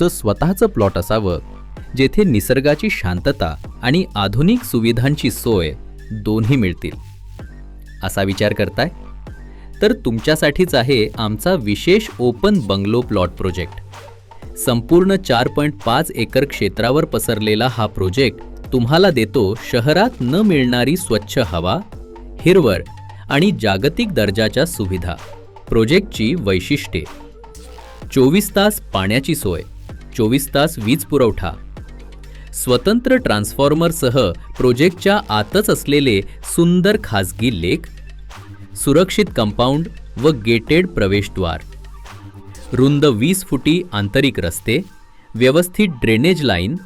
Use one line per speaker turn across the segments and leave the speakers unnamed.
तुमचं स्वतःचं प्लॉट असावं जेथे निसर्गाची शांतता आणि आधुनिक सुविधांची सोय दोन्ही मिळतील. असा विचार करताय? तर तुमच्यासाठीच आहे आमचा विशेष ओपन बंगलो प्लॉट प्रोजेक्ट. संपूर्ण चार पॉईंट पाच एकर क्षेत्रावर पसरलेला हा प्रोजेक्ट तुम्हाला देतो शहरात न मिळणारी स्वच्छ हवा हिरवळ आणि जागतिक दर्जाच्या सुविधा. प्रोजेक्टची वैशिष्ट्ये. चोवीस तास पाण्याची सोय. चोवीस तास वीज पुरवठा. स्वतंत्र ट्रान्सफॉर्मरसह प्रोजेक्टच्या आतच असलेले सुंदर खाजगी लेक सुरक्षित कंपाऊंड व गेटेड प्रवेशद्वार. रुंद वीस फुटी आंतरिक रस्ते व्यवस्थित ड्रेनेज लाईन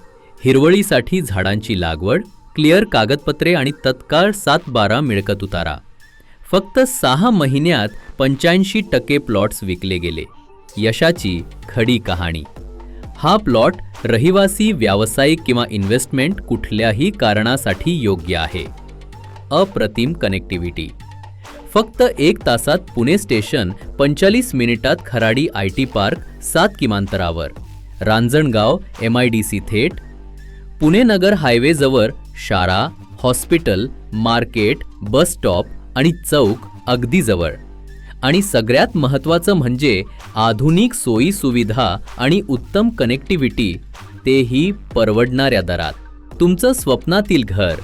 हिरवळीसाठी झाडांची लागवड क्लिअर कागदपत्रे आणि तत्काळ सात बारा मिळकत उतारा. फक्त सहा महिन्यात पंच्याऐंशी टक्के प्लॉट्स विकले गेले. यशाची खडी कहाणी. हा प्लॉट रहिवासी व्यावसायिक किंवा इन्व्हेस्टमेंट कुठल्याही कारणासाठी योग्य आहे. अप्रतिम कनेक्टिव्हिटी. फक्त एक तासात पुणे स्टेशन पंचेचाळीस मिनिटात खराडी आय टी पार्क सात किमांतरावर Ranjangaon M I D C थेट. पुणे नगर हायवेजवळ शाळा हॉस्पिटल मार्केट बस स्टॉप आणि चौक अगदी जवळ. आणि सगळ्यात महत्त्वाचं म्हणजे आधुनिक सोयी सुविधा आणि उत्तम कनेक्टिव्हिटी तेही परवडणाऱ्या दरात. तुमचं स्वप्नातील घर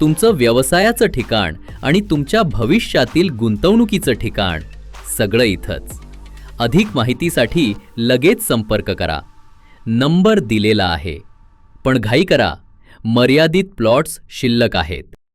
तुमचं व्यवसायाचं ठिकाण आणि तुमच्या भविष्यातील गुंतवणुकीचं ठिकाण. सगळं इथंच. अधिक माहितीसाठी लगेच संपर्क करा. नंबर दिलेला आहे. पण घाई करा. मर्यादित प्लॉट्स शिल्लक आहेत.